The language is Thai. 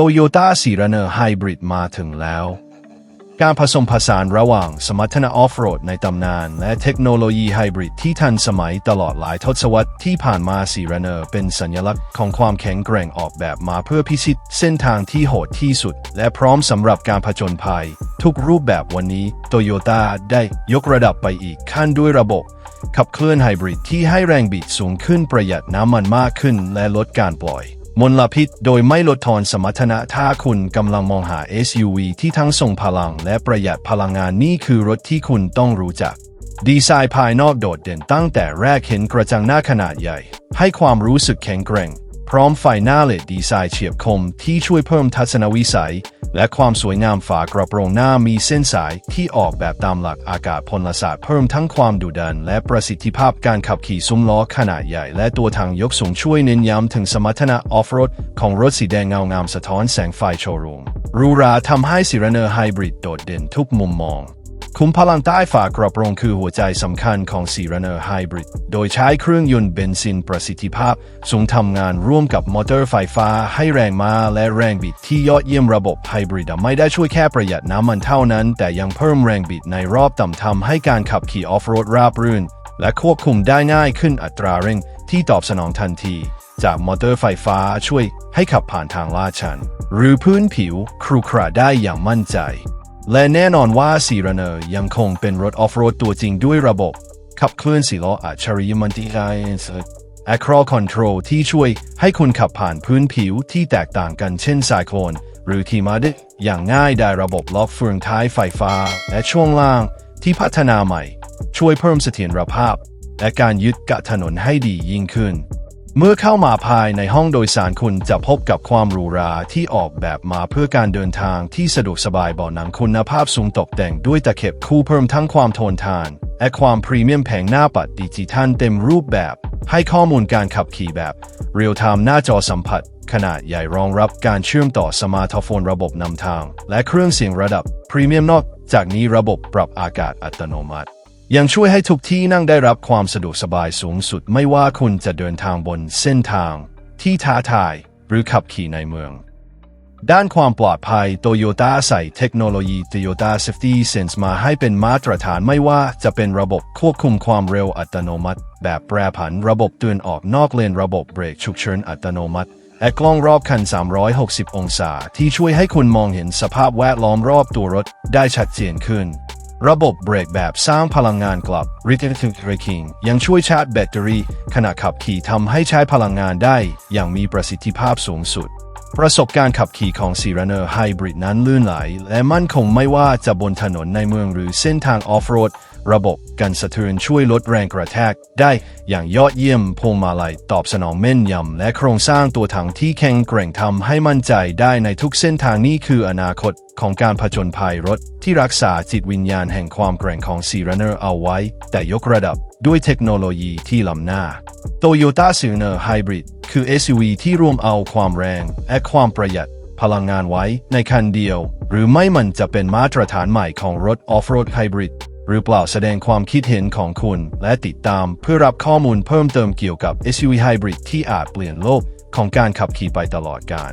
Toyota s e r e n a Hybrid มาถึงแล้ว การผสมผสานระหว่างสมรรถนะออฟโรดในตำนาน และเทคโนโลยีไฮบริดที่ทันสมัยตลอดหลายทศวรรษที่ผ่านมาซีเรเนอร์เป็นสัญลักษณ์ของความแข็งแกร่งออกแบบมาเพื่อพิชิตเส้นทางที่โหดที่สุด และพร้อมสำหรับการผจญภัย ทุกรูปแบบวันนี้โตโยต้าได้ยกระดับไปอีกขั้นด้วยระบบขับเคลื่อนไฮบริดที่ให้แรงบิดสูงขึ้นประหยัดน้ำมันมากขึ้นและลดการปล่อย มลพิษโดยไม่ลดทอนสมรรถนะถ้าคุณกำลังมองหา SUV ที่ทั้งทรงพลังและประหยัดพลังงานนี่คือรถที่คุณต้องรู้จัก ดีไซน์ภายนอกโดดเด่นตั้งแต่แรกเห็นกระจังหน้าขนาดใหญ่ ให้ความรู้สึกแข็งแกร่ง พร้อมไฟหน้าเลดดีไซน์เฉียบคมที่ช่วยเพิ่มทัศนวิสัย และความสวยงามฝากระโปรงหน้ามีเส้นสายที่ออกแบบตามหลักอากาศพลศาสตร์เพิ่มทั้งความดุดัน และประสิทธิภาพการขับขี่ซุ้มล้อขนาดใหญ่ และตัวทางยกสูงช่วยเน้นย้ำถึงสมรรถนะออฟโรดของรถสีแดงเงางามสะท้อนแสงไฟโชว์รูมรูราทำให้ซีเรเนอร์ไฮบริดโดดเด่นทุกมุมมอง คุ้มพลังใต้ฝากระโปรงคือหัวใจสำคัญของ c 4 Runner Hybrid โดยใช้เครื่องยนต์เบนซินประสิทธิภาพ สูงทำงานร่วมกับมอเตอร์ไฟฟ้าให้แรงม้าและแรงบิดที่ยอดเยี่ยมระบบไฮบริดไม่ได้ช่วยแค่ประหยัดน้ำมันเท่านั้น แต่ยังเพิ่มแรงบิดในรอบต่ำทำให้การขับขี่ออฟโรดราบรื่น และควบคุมได้ง่ายขึ้นอัตราเร่งที่ตอบสนองทันที จากมอเตอร์ไฟฟ้าช่วยให้ขับผ่านทางลาดชัน หรือพื้นผิวครุขระได้อย่างมั่นใจ และแน่นอนว่า c ีรเนอร์ยังคงเป็นรถออฟโรดตัวจริงด้วยระบบ ขับเคลื่อนสีล้ออัจฉริยมันติไ a c r o Control ที่ช่วยให้คุณขับผ่านพื้นผิวที่แตกต่างกันเช่นไซโคลนหรือทีมาดอย่างง่ายได้ระบบล็อกเฟืองท้ายไฟฟ้า และช่วงล่างที่พัฒนาใหม่ ช่วยเพิ่มเสถียรภาพ และการยึดกับถนนให้ดียิ่งขึ้น เมื่อเข้ามาภายในห้องโดยสารคุณจะพบกับความหรูหราที่ออกแบบมาเพื่อการเดินทางที่สะดวกสบายเบาะหนังคุณภาพสูงตกแต่งด้วยตะเข็บคู่เพิ่มทั้งความทนทานและความพรีเมียมแผงหน้าปัดดิจิทัลเต็มรูปแบบ ให้ข้อมูลการขับขี่แบบ เรียลไทม์หน้าจอสัมผัส ขนาดใหญ่รองรับการเชื่อมต่อสมาร์ทโฟนระบบนำทาง และเครื่องเสียงระดับพรีเมียมนอกจากนี้ระบบปรับอากาศอัตโนมัติ ยังช่วยให้ทุกที่นั่งได้รับความสะดวกสบายสูงสุดไม่ว่าคุณจะเดินทางบนเส้นทาง ที่ท้าทายหรือขับขี่ในเมือง ด้านความปลอดภัย Toyota ใส่เทคโนโลยี Toyota Safety Sense มาให้เป็นมาตรฐานไม่ว่าจะเป็นระบบควบคุมความเร็วอัตโนมัติ แบบแปรผันระบบเตือนออกนอกเลนระบบเบรกฉุกเฉินอัตโนมัติและกล้องรอบคัน 360 องศา ที่ช่วยให้คุณมองเห็นสภาพแวดล้อมรอบตัวรถได้ชัดเจนขึ้น ระบบเบรกแบบสร้างพลังงานกลับ Regenerative Braking ยังช่วยชาร์จแบตเตอรี่ขณะขับขี่ทำให้ใช้พลังงานได้ อย่างมีประสิทธิภาพสูงสุด ประสบการณ์ขับขี่ของ s ี r ร n e r Hybrid นั้นลื่นไหล และมั่นคงไม่ว่าจะบนถนนในเมืองหรือเส้นทางออฟโรด ระบบกันสะเทือนช่วยลดแรงกระแทก ได้อย่างยอดเยี่ยมพวงมาลัยตอบสนองแม่นยำ และโครงสร้างตัวถังที่แข็งแกร่งทำให้มั่นใจได้ในทุกเส้นทางนี่คืออนาคตของการผจญภัยรถ ที่รักษาจิตวิญญาณแห่งความแกร่งของ c ี r ร n e r เอาไว้ แต่ยกระดับด้วยเทคโนโลยีที่ล้ำหน้า Toyota c ี r n e r Hybrid คือ SUV ที่รวมเอาความแรง และความประหยัดพลังงานไว้ในคันเดียว หรือไม่มันจะเป็นมาตรฐานใหม่ของรถออฟโรดไฮบริด หรือเปล่าแสดงความคิดเห็นของคุณ และติดตามเพื่อรับข้อมูลเพิ่มเติมเกี่ยวกับ SUV Hybrid ที่อาจเปลี่ยนโลกของการขับขี่ไปตลอดกาล